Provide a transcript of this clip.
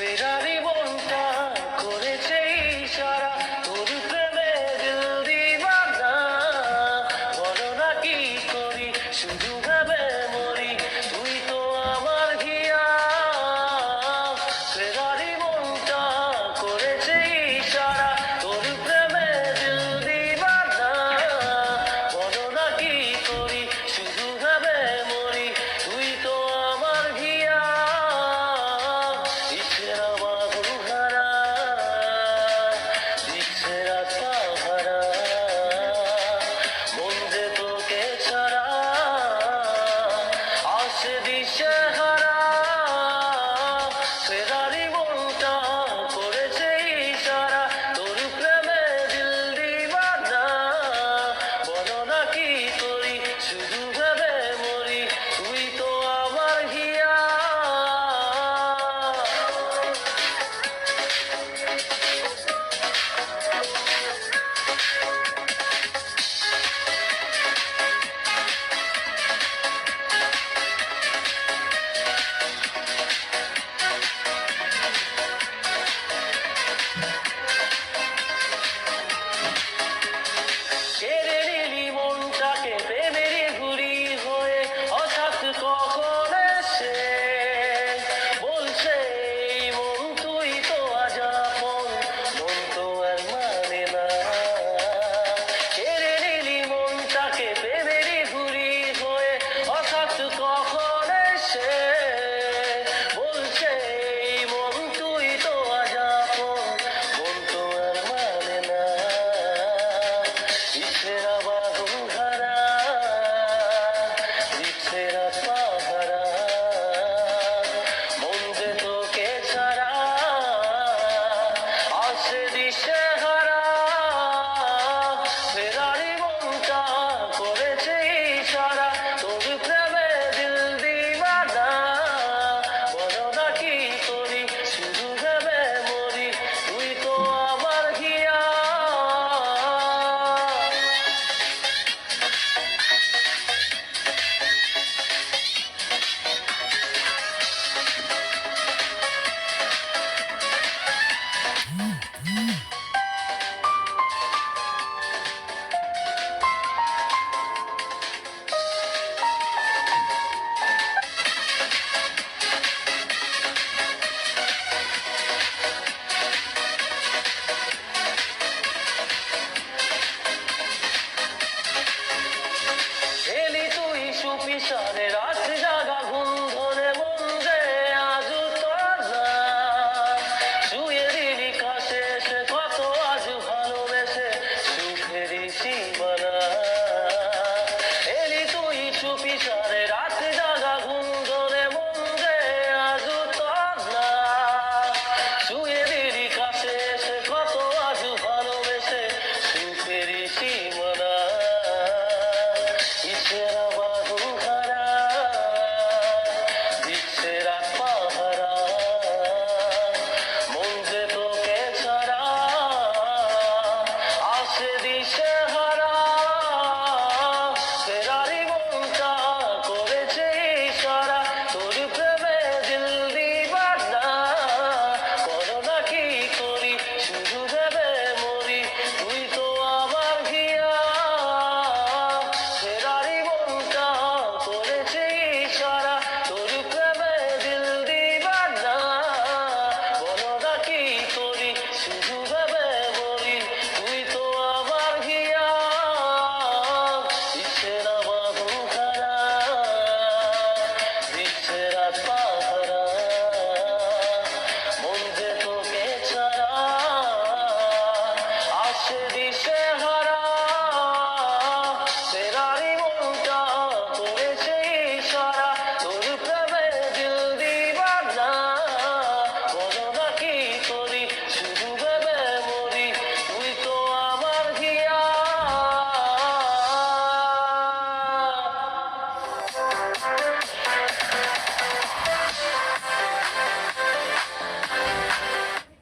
ফেরারি মনটা করেছে ইশারা তোর প্রেমে দিল বলো না কি করি? শুধু Oh. বিষাদে রাত্রি জাগা ঘুম ধরে মন যে আজ শুয়ে দিলি কাছে কত আজ ভালোবেসে সুখের সীমানা। রাত্রি জাগা ঘুম ধরে মন যে আজ কাছে সে কত আজ ভালোবেসে সুখের সীমানা